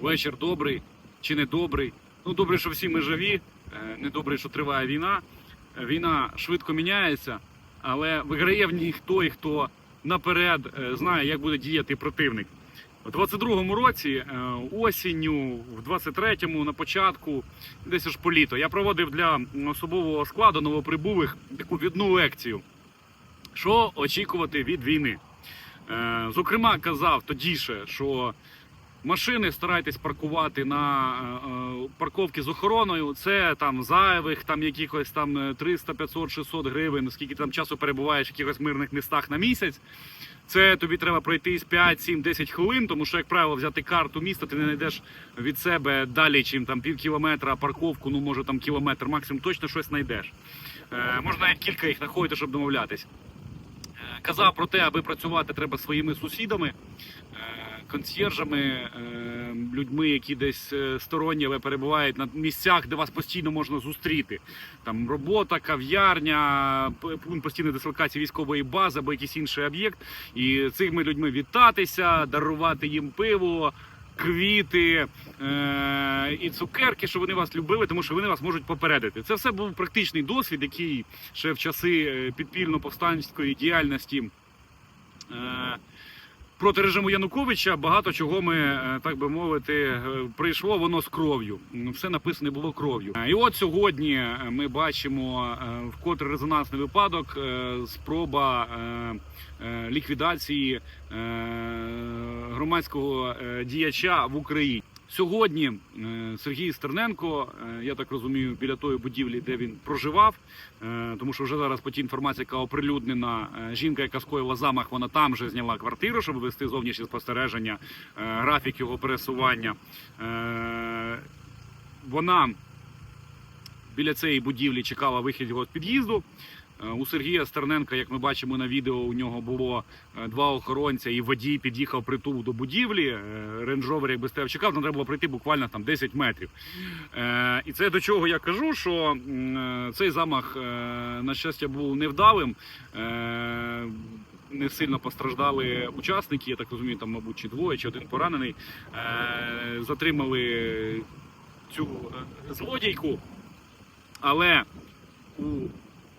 вечір добрий чи не добрий. Ну, добре, що всі ми живі, е, не добре, що триває війна. Е, Війна швидко міняється, але виграє в ній той, хто наперед е, знає, як буде діяти противник. У 22-му році, осінню, в 23-му, на початку, десь аж по літо, я проводив для особового складу новоприбулих таку відну лекцію. Що очікувати від війни? Зокрема, казав тоді ще, що машини старайтесь паркувати на е, е, парковки з охороною. Це там зайвих, там якихось там е, 300, 500, 600 гривень, скільки там часу перебуваєш в якихось мирних містах на місяць. Це тобі треба пройтись 5, 7, 10 хвилин, тому що, як правило, взяти карту міста, ти не знайдеш від себе далі, чим там пів кілометра парковку, ну може там кілометр, максимум точно щось знайдеш. Е, можна навіть кілька їх знаходити, щоб домовлятись. Е, Казав про те, аби працювати треба своїми сусідами, консьєржами, е, людьми, які десь е, сторонні, але перебувають на місцях, де вас постійно можна зустріти. Там робота, кав'ярня, пункт постійної дислокації військової бази або якийсь інший об'єкт. І цими людьми вітатися, дарувати їм пиво. Квіти е- і цукерки, щоб вони вас любили, тому що вони вас можуть попередити. Це все був практичний досвід, який ще в часи е, підпільно-повстанської діяльності е- проти режиму Януковича багато чого ми, е, так би мовити, е, прийшло воно з кров'ю. Все написане було кров'ю. Е, І от сьогодні ми бачимо вкотре резонансний випадок, спроба ліквідації громадського діяча в Україні. Сьогодні е, Сергій Стерненко, е, я так розумію, біля тої будівлі, де він проживав, е, тому що вже зараз по тій інформації, яка оприлюднена, жінка, яка скоїла замах, вона там вже зняла квартиру, щоб вести зовнішнє спостереження, графік його пересування. Вона біля цієї будівлі чекала вихід його з під'їзду. Е, У Сергія Стерненка, як ми бачимо на відео, у нього було е, два охоронця, і водій під'їхав притул до будівлі. Рейндж Ровер, якби стояв, чекав, нам треба було пройти буквально там 10 метрів. Е, І це до чого я кажу, що е, цей замах, е, на щастя, був невдалим. Е, Не сильно постраждали учасники, я так розумію, там, мабуть, чи двоє, чи один поранений. Е, Затримали цю е, злодійку, але у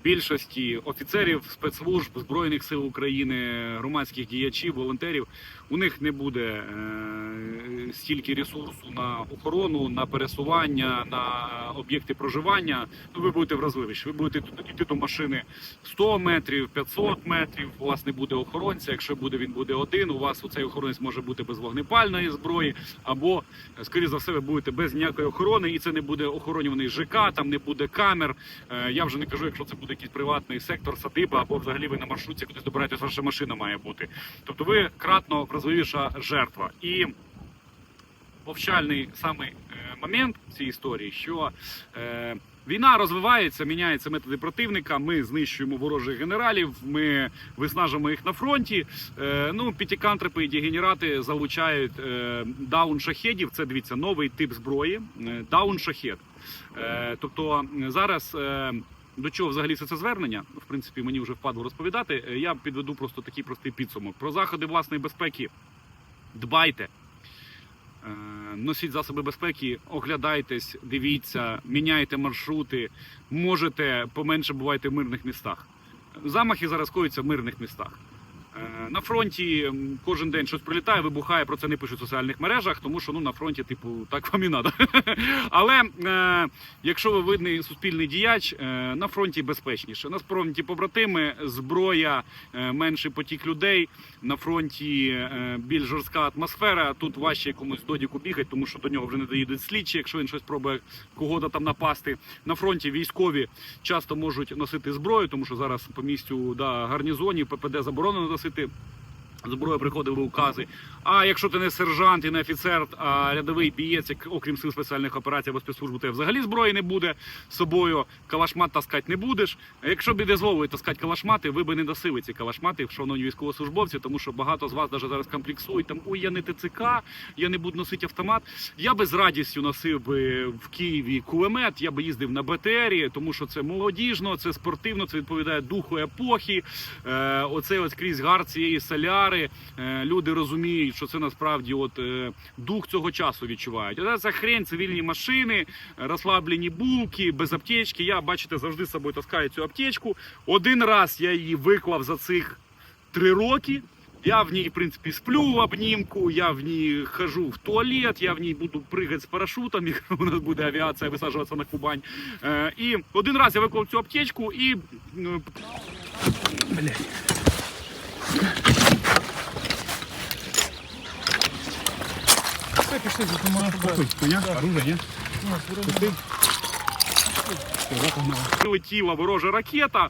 більшості офіцерів спецслужб збройних сил України, громадських діячів, волонтерів, у них не буде е, стільки ресурсу на охорону, на пересування, на об'єкти проживання. Ну, ви будете вразливіші. Ви будете йти до машини 100 метрів, 500 метрів. У вас не буде охоронця. Якщо буде він буде один, у вас цей охоронець може бути без вогнепальної зброї, або скоріше за все, ви будете без ніякої охорони, і це не буде охоронюваний ЖК, там не буде камер. Е, Я вже не кажу, якщо це буде якийсь приватний сектор, садиба, або взагалі ви на маршрутці кудись добираєтесь, ваша машина має бути. Тобто ви кратно вразливіша жертва. І повчальний самий е, момент в цій історії, що е, війна розвивається, міняються методи противника. Ми знищуємо ворожих генералів, ми виснажимо їх на фронті. Е, ну, п'ятикантрипи і дегенерати залучають е, даун. Це дивіться новий тип зброї. е, Даун. Е, тобто зараз. Е, до чого взагалі все це звернення? В принципі, мені вже впадло розповідати. Е, Я підведу просто такий простий підсумок. Про заходи власної безпеки дбайте. Е, Носіть засоби безпеки, оглядайтесь, дивіться, міняйте маршрути. Можете поменше бувайте в мирних містах. Замахи зараз коються в мирних містах. Е, На фронті кожен день щось прилітає, вибухає, про це не пишуть в соціальних мережах, тому що ну на фронті, типу, так вам і надо. Але е, якщо ви видний суспільний діяч, е, на фронті безпечніше. На фронті побратими, зброя, е, менший потік людей. На фронті е, більш жорстка атмосфера. Тут важче комусь додіку бігати, тому що до нього вже не доїдуть слідчі, якщо він щось пробує кого-то там напасти. На фронті військові часто можуть носити зброю, тому що зараз по місцю да, гарнізонів ППД заборонено носити. கொடுத்துட்டு Зброя приходили укази. А якщо ти не сержант і не офіцер, а рядовий бієць, як окрім сил спеціальних операцій або спецслужб, тебе взагалі зброї не буде з собою, калашмат таскати не будеш. А якщо б і дозволили таскати калашмати, ви б не носили ці калашмати, шановні військовослужбовці, тому що багато з вас навіть зараз комплексують там ой, я не ТЦК, я не буду носити автомат. Я би з радістю носив би в Києві кулемет, я би їздив на БТРі, тому що це молодіжно, це спортивно, це відповідає духу епохи. Е, оцей ось крізь гар цієї соляри. Удари, е, люди розуміють, що це насправді от е, дух цього часу відчувають. Ця хрень, цивільні машини, розслаблені булки, без аптечки. Я, бачите, завжди з собою таскаю цю аптечку. Один раз я її виклав за цих три роки. Я в ній, в принципі, сплю в обнімку, я в ній хожу в туалет, я в ній буду пригати з парашутом, якщо у нас буде авіація висаджуватися на Кубань. Е, і один раз я виклав цю аптечку і ну, Все, пішли, допомагаю. Коня, оружие, ні? прилетіла ворожа ракета.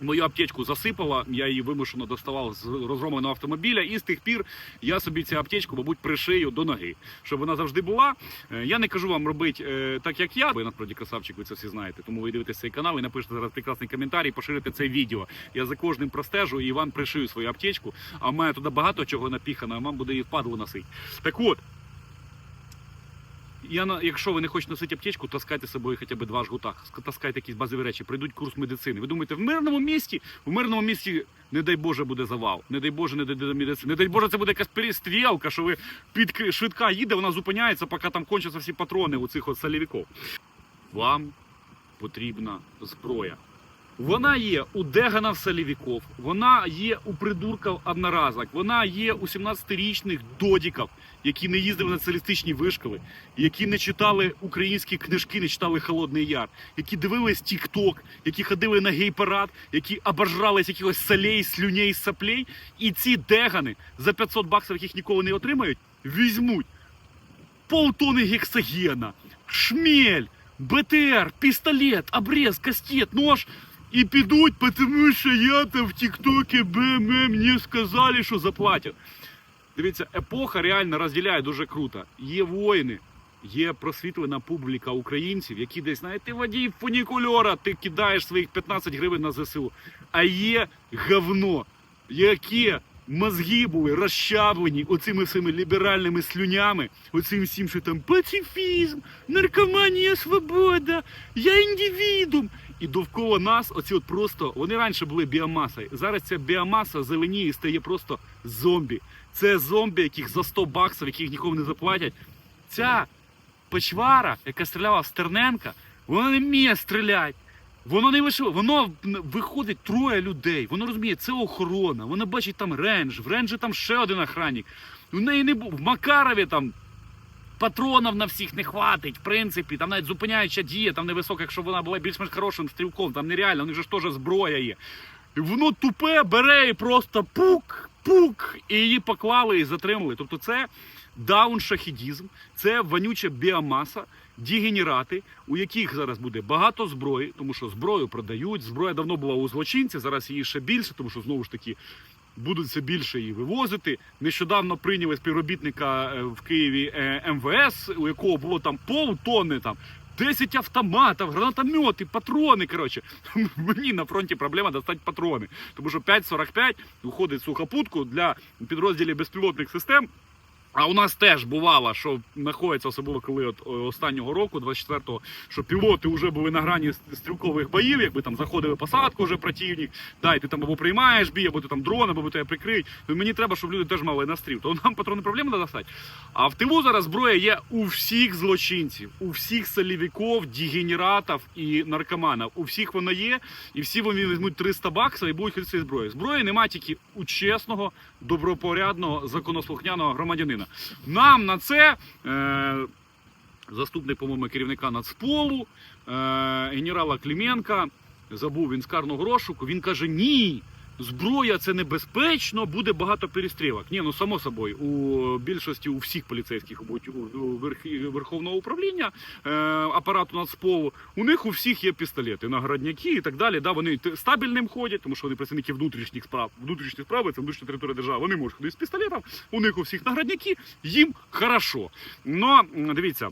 Мою аптечку засипала, я її вимушено доставав з розгромленого автомобіля, і з тих пір я собі цю аптечку, мабуть, пришию до ноги, щоб вона завжди була. Е, Я не кажу вам робити е, так, як я, бо я насправді красавчик, ви це всі знаєте. Тому ви дивитесь цей канал і напишете зараз прекрасний коментарій, поширите це відео. Я за кожним простежу і вам пришию свою аптечку. А в мене туди багато чого напіхано, а вам буде і впадло носити. Так от. Я на, якщо ви не хочете носити аптечку, таскайте з собою хоча б два жгута, ск- таскайте якісь базові речі, прийдуть курс медицини. Ви думаєте, в мирному місті, в мирному місті, не дай Боже, буде завал, не дай Боже, не дай медицини, не дай Боже, це буде якась перестрілка, що ви під швидка їде, вона зупиняється, поки там кончаться всі патрони у цих от солівіків. Вам потрібна зброя. Вона є у Дегана в Солівіков, вона є у придурків одноразок, вона є у 17-річних додіків, які не їздили на соціалістичні вишколи, які не читали українські книжки, не читали Холодний Яр, які дивились Тік-Ток, які ходили на гей-парад, які обожрались якихось солей, слюней, соплей. І ці дегани за 500 баксів, яких ніколи не отримають, візьмуть полтони гексогена, шмель, БТР, пістолет, обрез, кастет, нож. І підуть, тому що я там в Тіктокі БМ мені сказали, що заплатять. Дивіться, епоха реально розділяє дуже круто. Є воїни, є просвітлена публіка українців, які десь, знаєте, водій фунікульора, ти кидаєш своїх 15 гривень на ЗСУ. А є говно, яке мозги були розчавлені оцими всіми ліберальними слюнями, оцим всім, що там пацифізм, наркоманія, свобода, я індивідум. І довкола нас оці от просто вони раніше були біомасою. Зараз ця біомаса зеленіє і стає просто зомбі. Це зомбі, яких за 100 баксів, яких нікому не заплатять. Ця печвара, яка стріляла в Стерненка, вона не вміє стріляти. Воно не лише воно виходить троє людей. Воно розуміє, це охорона. Воно бачить там рендж, в ренджі там ще один охранник. У неї не був в Макарові там патронів на всіх не хватить. В принципі, там навіть зупиняюча дія, там невисока, якщо вона була більш-менш хорошим стрілком, там нереально, у них же ж теж зброя є. І воно тупе бере і просто пук, пук, і її поклали і затримали. Тобто це дауншахідізм, це вонюча біомаса, дегенерати, у яких зараз буде багато зброї, тому що зброю продають. Зброя давно була у злочинців, зараз її ще більше, тому що знову ж таки. Будуть все більше її вивозити. Нещодавно прийняли співробітника е, в Києві е, МВС, у якого було там полтонни там. 10 автоматів, гранатомети, патрони. Коротше, мені на фронті проблема достати патрони. Тому що 5.45 уходить в сухопутку для підрозділів безпілотних систем. А у нас теж бувало, що знаходиться, особливо коли от е, останнього року, 24-го, що пілоти вже були на грані стрілкових боїв, якби там заходили посадку вже противник, да, і ти там або приймаєш бій, або ти там дрон, або тебе прикриють. То мені треба, щоб люди теж мали настріл. То нам патрони проблеми треба достати. А в тилу зараз зброя є у всіх злочинців, у всіх солівіків, дегенератів і наркоманів. У всіх вона є, і всі вони візьмуть 300 баксів і будуть ходити цією зброєю. Зброї немає тільки у чесного, добропорядного, законослухняного громадянина. Нам на це е, заступник, по-моєму, керівника Нацполу, е, генерала Клименка, забув він з карного розшуку. Він каже: ні. Зброя це небезпечно, буде багато перестрілок. Ні, ну само собою, у більшості у всіх поліцейських у- Верховного управління е, апарату Нацполу, у них у всіх є пістолети, наградняки і так далі. Да, вони стабільним ходять, тому що вони працівники внутрішніх справ. Внутрішні справи це внутрішня територія держави. Вони можуть ходити з пістолетом, у них у всіх наградняки, їм хорошо. Но дивіться.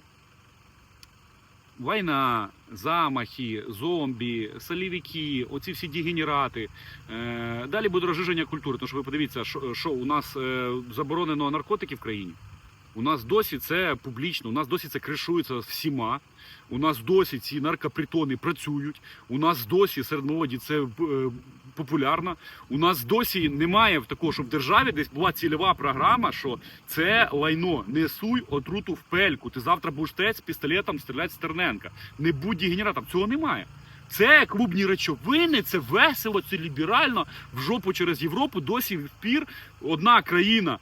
Війна, замахи, зомбі, солівіки, оці всі дегенерати. Е, далі буде розжиження культури. Тому що ви подивіться, що, у нас е, заборонено наркотики в країні. У нас досі це публічно, у нас досі це кришується всіма. У нас досі ці наркопритони працюють. У нас досі серед молоді це популярно. У нас досі немає такого, щоб в державі десь була цільова програма, що це лайно. Не суй отруту в пельку. Ти завтра будеш тець з пістолетом стріляти з Стерненка. Не будь дегенератом. Цього немає. Це клубні речовини, це весело, це ліберально. В жопу через Європу досі впір одна країна.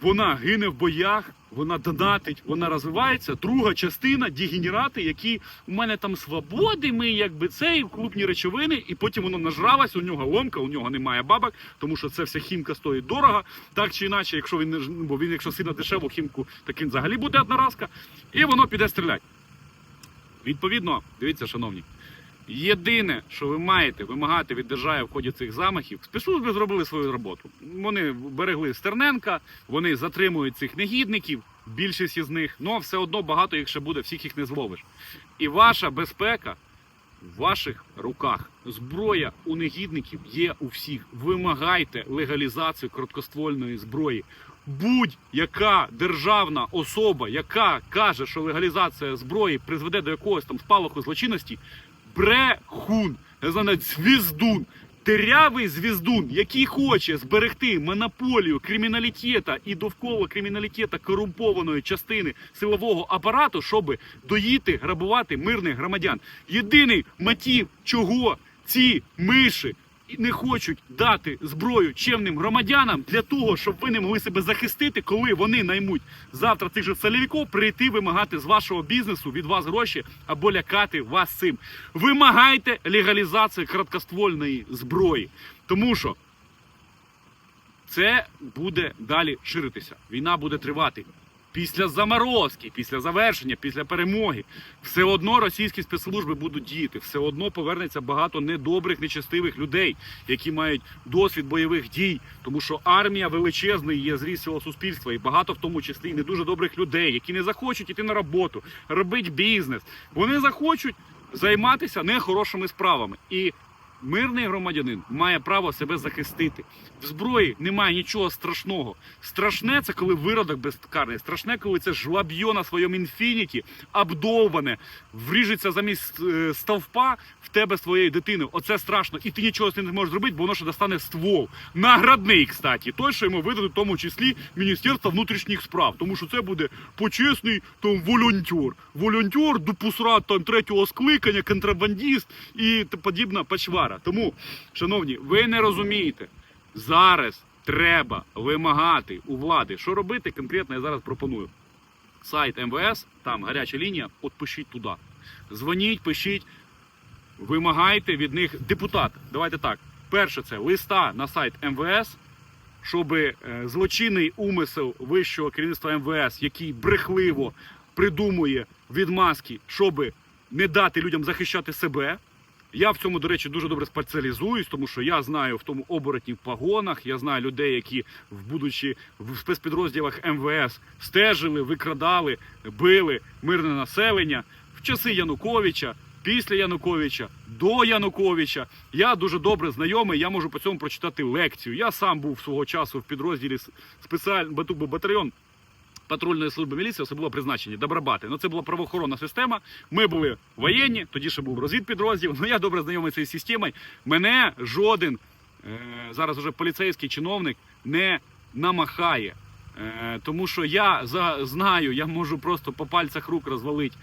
Вона гине в боях, вона донатить, вона розвивається. Друга частина дегенерати, які у мене там свободи, ми якби це і клубні речовини, і потім воно нажралось, у нього ломка, у нього немає бабок, тому що це вся хімка стоїть дорого. Так чи інакше, якщо він не ну, бо він, якщо сильно дешево хімку, так він взагалі буде одноразка, і воно піде стріляти. Відповідно, дивіться, шановні. Єдине, що ви маєте вимагати від держави в ході цих замахів, спецслужби зробили свою роботу. Вони берегли Стерненка, вони затримують цих негідників, більшість із них, але все одно багато їх ще буде, всіх їх не зловиш. І ваша безпека в ваших руках. Зброя у негідників є у всіх. Вимагайте легалізацію короткоствольної зброї. Будь-яка державна особа, яка каже, що легалізація зброї призведе до якогось там спалаху злочинності, брехун, я знаю, звіздун, терявий звіздун, який хоче зберегти монополію криміналітета і довкола криміналітета корумпованої частини силового апарату, щоб доїти, грабувати мирних громадян. Єдиний мотив, чого ці миші не хочуть дати зброю чемним громадянам для того, щоб ви не могли себе захистити, коли вони наймуть завтра цих же соловіків прийти вимагати з вашого бізнесу від вас гроші або лякати вас цим. Вимагайте легалізації короткоствольної зброї, тому що це буде далі ширитися. Війна буде тривати. Після заморозки, після завершення, після перемоги, все одно російські спецслужби будуть діяти, все одно повернеться багато недобрих, нечестивих людей, які мають досвід бойових дій, тому що армія величезна є зріс цього суспільства, і багато в тому числі не дуже добрих людей, які не захочуть іти на роботу, робити бізнес. Вони захочуть займатися нехорошими справами. І Мирний громадянин має право себе захистити. В зброї немає нічого страшного. Страшне це коли виродок безкарний. Страшне, коли це жлаб'йо на своєму інфініті, обдовбане, вріжеться замість е, стовпа в тебе своєї дитини. Оце страшно. І ти нічого з цим не можеш зробити, бо воно ще достане ствол. Наградний, кстати. Той, що йому видадуть в тому числі Міністерство внутрішніх справ. Тому що це буде почесний там волонтер. Волонтер, допусрат там третього скликання, контрабандіст і подібна почвара. Тому, шановні, ви не розумієте. Зараз треба вимагати у влади. Що робити конкретно, я зараз пропоную. Сайт МВС, там гаряча лінія, от пишіть туди. Дзвоніть, пишіть, вимагайте від них депутат. Давайте так. Перше, це листа на сайт МВС, щоб е, злочинний умисел вищого керівництва МВС, який брехливо придумує відмазки, щоб не дати людям захищати себе. Я в цьому, до речі, дуже добре спеціалізуюсь, тому що я знаю в тому оборотні в погонах. Я знаю людей, які, будучи в спецпідрозділах МВС, стежили, викрадали, били мирне населення в часи Януковича, після Януковича, до Януковича. Я дуже добре знайомий. Я можу по цьому прочитати лекцію. Я сам був свого часу в підрозділі спеціальний батальйон патрульної служби міліції особливо призначені Добробати. Ну це була правоохоронна система. Ми були воєнні, тоді ще був розвідпідрозділ. Ну я добре знайомий з цією системою. Мене жоден е, зараз уже поліцейський чиновник не намахає. Е, тому що я за, знаю, я можу просто по пальцях рук розвалити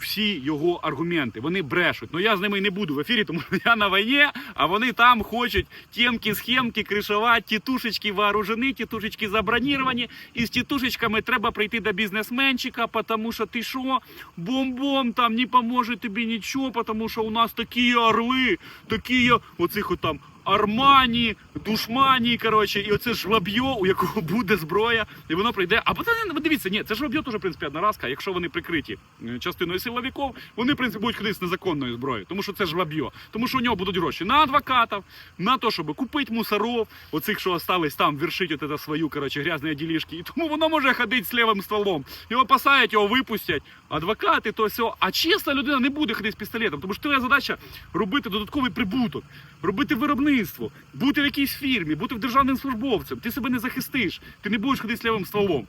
всі його аргументи. Вони брешуть. Ну я з ними не буду в ефірі, тому що я на війні, а вони там хочуть темки, схемки, кришувати, тітушечки вооружені, тітушечки заброніровані. І з тітушечками треба прийти до бізнесменчика, тому що ти що, бом-бом, там не поможе тобі нічого, тому що у нас такі орли, такі оцих там Армані, душмані, коротше, і оце жлоб'йо, у якого буде зброя, і воно прийде. А потім ви дивіться, ні, це жлоб'йо теж, в принципі, одноразка. Якщо вони прикриті е, частиною силовиків, вони, в принципі, будуть ходити з незаконною зброєю, тому що це жлоб'йо. Тому що у нього будуть гроші на адвокатів, на те, щоб купити мусоров, оцих, що остались там, вершить от свою, коротше, грязні ділішки. І тому воно може ходити з лівим стволом. Його посадять, його випустять, адвокати, то все. А чесна людина не буде ходити з пістолетом, тому що твоя задача робити додатковий прибуток, робити виробництво, бути в якійсь фірмі, бути державним службовцем. Ти себе не захистиш, ти не будеш ходити з лівим стволом.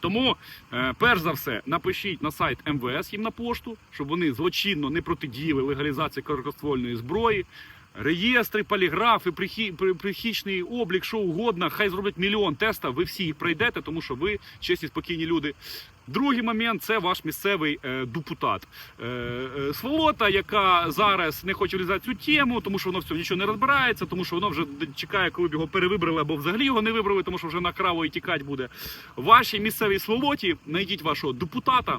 Тому, е, перш за все, напишіть на сайт МВС їм на пошту, щоб вони злочинно не протидіяли легалізації короткоствольної зброї. Реєстри, поліграфи, прихічний облік, що угодно. Хай зроблять мільйон тестів, ви всі їх пройдете, тому що ви чесні, спокійні люди. Другий момент це ваш місцевий е, депутат. Е, е, Сволота, яка зараз не хоче влізати цю тему, тому що воно в цьому нічого не розбирається, тому що воно вже чекає, коли б його перевибрали або взагалі його не вибрали, тому що вже на краво і тікати буде. Вашій місцевій сволоті знайдіть вашого депутата.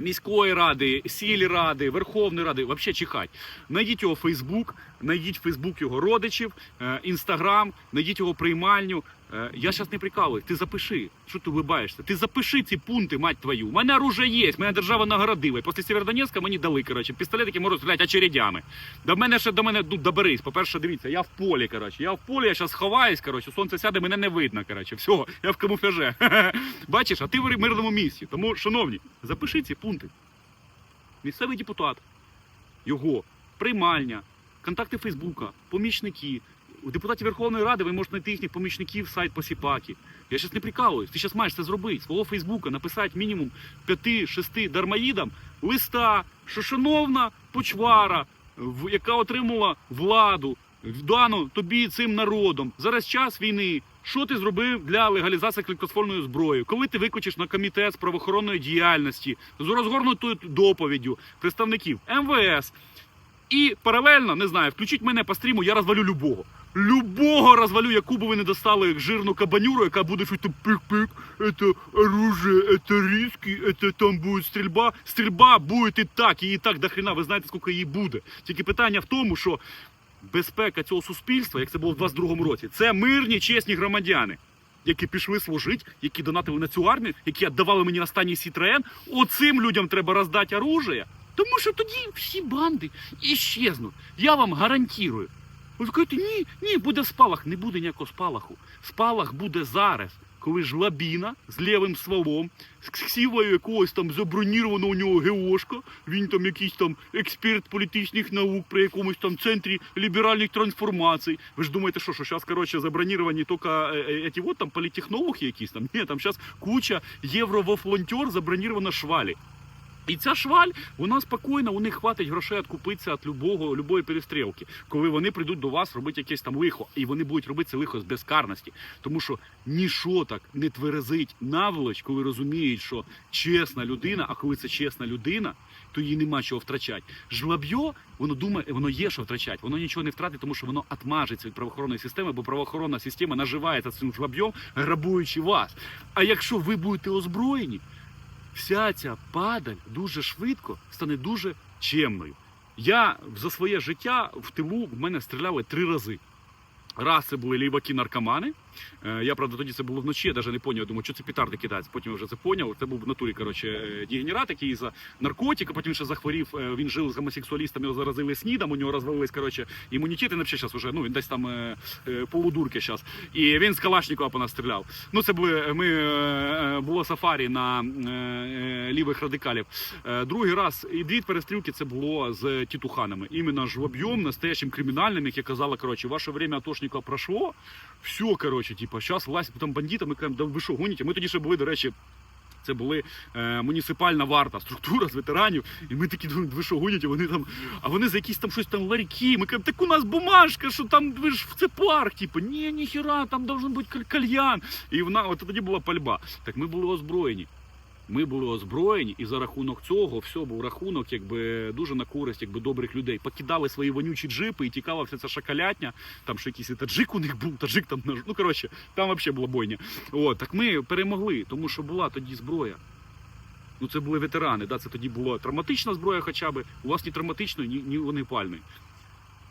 Міської ради, сільради, Верховної Ради, взагалі чихать. Найдіть його Фейсбук, найдіть Фейсбук його родичів, е, Інстаграм, найдіть його приймальню. Е, Я зараз не прикалую, ти запиши. Що ти вибаєшся? Ти запиши ці пункти, мать твою. У мене оружие є, мене держава нагородила. Після Сєвєродонецька мені дали, коротше, пістолет, який можуть стріляти очередями. До мене ще до мене ну, доберись. По-перше, дивіться, я в полі, коротше. Я в полі, я зараз ховаюсь, коротше, сонце сяде, мене не видно, коротше. Все, я в камуфляже. Бачиш, а ти в мирному місці. Тому, шановні, запиши ці пункти. Місцевий депутат, його приймальня, контакти Фейсбука, помічники. У депутатів Верховної Ради ви можете знайти їхніх помічників сайт Посіпаки. Я зараз не прикалуюсь. Ти зараз маєш це зробити. Свого Фейсбука написати мінімум 5-6 дармоїдам листа, що шановна почвара, яка отримала владу, дану тобі цим народом. Зараз час війни. Що ти зробив для легалізації кількосфольної зброї? Коли ти викличеш на комітет з правоохоронної діяльності з розгорнутою доповіддю представників МВС, і паралельно, не знаю, включіть мене по стріму, я розвалю любого. Любого розвалю, яку би ви не достали жирну кабанюру, яка буде щось там пик-пик, это оружие, это риски, это там буде стрільба. Стрільба буде і так, її і так до хрена, ви знаєте, скільки її буде. Тільки питання в тому, що безпека цього суспільства, як це було в 22-му році, це мирні, чесні громадяни. Які пішли служити, які донатили на цю армію, які віддавали мені останній Сітроен, оцим людям треба роздати оружие, тому що тоді всі банди іщезнуть. Я вам гарантую. Ви кажете, ні, ні, буде спалах. Не буде ніякого спалаху. Спалах буде зараз, коли жлабіна з лівим стволом, з ксівою якогось там забронірованого у нього геошка, він там якийсь там експерт політичних наук при якомусь там центрі ліберальних трансформацій. Ви ж думаєте, що, що зараз, коротше, заброніровані тільки е, е, от там політехнологи якісь там? Ні, там зараз куча євровофлонтер забронірована швалі. І ця шваль, вона спокійна, у них хватить грошей відкупитися від любого, любої перестрілки, коли вони прийдуть до вас робити якесь там лихо, і вони будуть робити це лихо з безкарності. Тому що ніщо так не тверезить наволоч, коли розуміють, що чесна людина, а коли це чесна людина, то їй нема чого втрачати. Жлоб'йо, воно думає, воно є що втрачати, воно нічого не втратить, тому що воно отмажеться від правоохоронної системи, бо правоохоронна система наживається цим жлоб'йом, грабуючи вас. А якщо ви будете озброєні, вся ця падаль дуже швидко стане дуже чемною. Я за своє життя в тилу в мене стріляли три рази. Раз це були ліваки-наркомани. Е, Я, правда, тоді це було вночі, я навіть не поняв. Думаю, що це петарди кидаються. Потім я вже це поняв. Це був в натурі коротше, е, дегенерат, який за наркотики, потім ще захворів. е, Він жив з гомосексуалістами, його заразили снідом, у нього розвалились коротше, імунітет, і зараз уже, ну, він десь там полудурки зараз. І він з Калашникова по нас стріляв. Ну, це були, ми, було сафарі на лівих радикалів. Другий раз і дві перестрілки це було з тітуханами. Іменно жлоб'єм, настоящим кримінальним, яке казало, коротше, ваше время атошника пройшло, все, коротше, типа, зараз власть там бандитами, кажемо, да ви що гоніте? Ми тоді ще були, до речі. Це були е, муніципальна варта, структура з ветеранів, і ми такі думаємо, ви що гоніте? Вони там, а вони за якісь там щось там ларьки. Ми кажемо, так у нас бумажка, що там ви ж це парк. Типу, ні, ніхіра, там должен бути каль- кальян. І вона от тоді була пальба. Так ми були озброєні. Ми були озброєні, і за рахунок цього все був рахунок, якби дуже на користь, якби добрих людей. Покидали свої вонючі джипи і тікала вся ця шакалятня. Там ще якийсь таджик у них був, таджик там ну коротше, там взагалі була бойня. От так ми перемогли, тому що була тоді зброя. Ну це були ветерани. Да, це тоді була травматична зброя, хоча б у вас ні травматичної, ні, ні вогнепальної.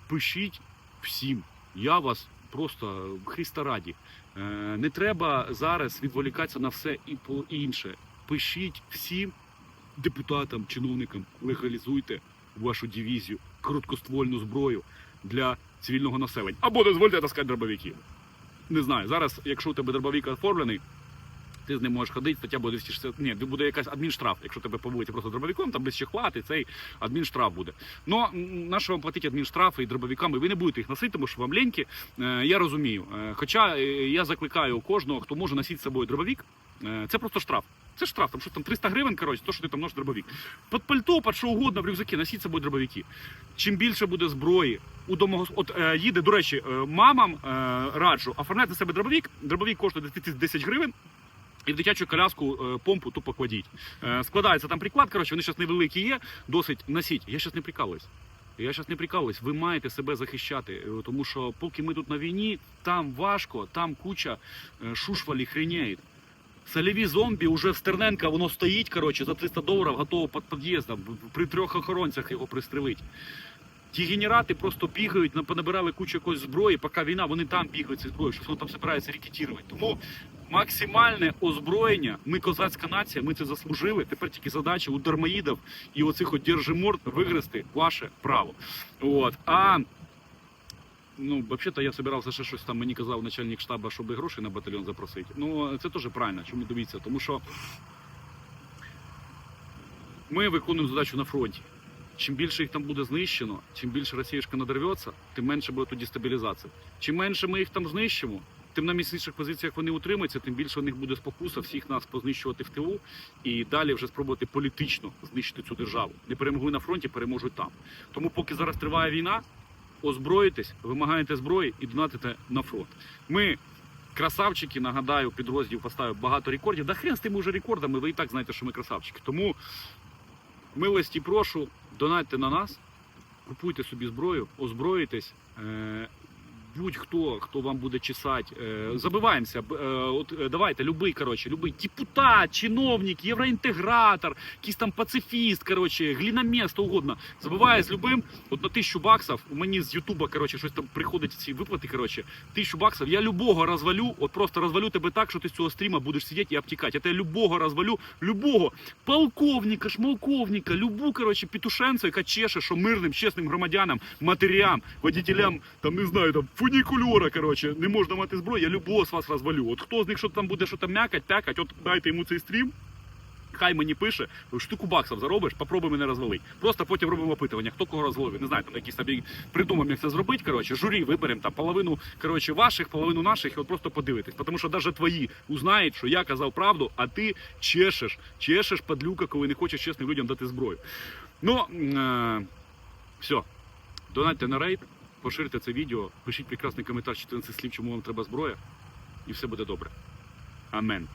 Пишіть всім. Я вас просто Христа раді. Е, не треба зараз відволікатися на все і по інше. Пишіть всім депутатам, чиновникам, легалізуйте вашу дивізію, короткоствольну зброю для цивільного населення. Або дозвольте таскати дробовики. Не знаю. Зараз, якщо у тебе дробовик оформлений, ти з ним можеш ходити, стаття буде 260. Ні, буде якась адмінштраф, якщо тебе побудуть просто дробовиком, там без чехла, ти цей адмінштраф буде. Ну, на що вам платити адмінштрафи і дробовиками, ви не будете їх носити, тому що вам леньки. Е, я розумію. Е, хоча е, я закликаю кожного, хто може носити з собою дробовик, Це просто штраф. Це штраф, там що там 300 гривень, коротше, то, що ти там носиш дробовик. Під пальто, під що угодно в рюкзаки, носіть з собою дробовики. Чим більше буде зброї у домогос... От е, їде, до речі, е, мамам е, раджу, оформляйте себе дробовик. Дробовик коштує 10 гривень. І в дитячу коляску е, помпу тупо кладіть. Е, складається там приклад, коротше, вони зараз невеликі є, досить носіть. Я зараз не прикалуюсь. Я зараз не прикалуюсь. Ви маєте себе захищати, тому що поки ми тут на війні, там важко, там куча шушвалі хренеють. Солеві зомбі уже в Стерненка воно стоїть, коротше, за 300 доларів готово під під'їздом. При трьох охоронцях його пристрелить. Ті генерати просто бігають, понабирали кучу якоїсь зброї, поки війна, вони там бігають зі зброєю, що там збирається рекетірувати. Тому максимальне озброєння, ми козацька нація, ми це заслужили. Тепер тільки задача у дармоїдів і оцих от держиморд вигрести ваше право. От. А Ну, взагалі-то я збирався ще щось там, мені казав начальник штабу, щоб гроші на батальйон запросити. Ну, це теж правильно, чому дивіться, тому що ми виконуємо задачу на фронті. Чим більше їх там буде знищено, чим більше росіяшка надорветься, тим менше буде тоді стабілізація. Чим менше ми їх там знищимо, тим на міцніших позиціях вони утримаються, тим більше у них буде спокуса всіх нас познищувати в тилу і далі вже спробувати політично знищити цю державу. Не перемогли на фронті, переможуть там. Тому поки зараз триває війна, озброїтесь, вимагаєте зброї і донатите на фронт. Ми. Красавчики, нагадаю, підрозділ поставив багато рекордів. Да хрен з тими вже рекордами, ви і так знаєте, що ми красавчики. Тому милості прошу, донатьте на нас, купуйте собі зброю, озброїтесь. Е, Будь-хто, хто вам буде чесати, е, забиваємося. Е, От е, давайте, любий, коротше, любий депутат, чиновник, євроінтегратор, якийсь там пацифіст, коротше, хто угодно. Забиває з любим, от на тисячу баксів, у мені з Ютуба, коротше, щось там приходить ці виплати, коротше, тисячу баксів, я любого розвалю, от просто розвалю тебе так, що ти з цього стріма будеш сидіти і обтікати. Я тебе любого розвалю, любого полковника, шмалковника, любу, коротше, петушенцю, яка чеше, що мирним, чесним громадянам, матерям, водітелям, там, не знаю, там, фунікульора, коротше, не можна мати зброю, я любого з вас розвалю. От хто з них що там буде, що там м'якать, пякать, от дайте йому цей стрім, Хай мені пише, штуку баксів заробиш, попробуй мене розвалити. Просто потім робимо опитування, хто кого розвалив. Не знаю, там якісь собі придумаємо, як це зробити. Коротше, журі виберемо там половину коротше, ваших, половину наших, і от просто подивитись. Тому що навіть твої узнають, що я казав правду, а ти чешеш, чешеш падлюка, коли не хочеш чесним людям дати зброю. Ну, е- все. Донатьте на рейд, поширте це відео, пишіть прекрасний коментар 14 слів, чому вам треба зброя, і все буде добре. Амен.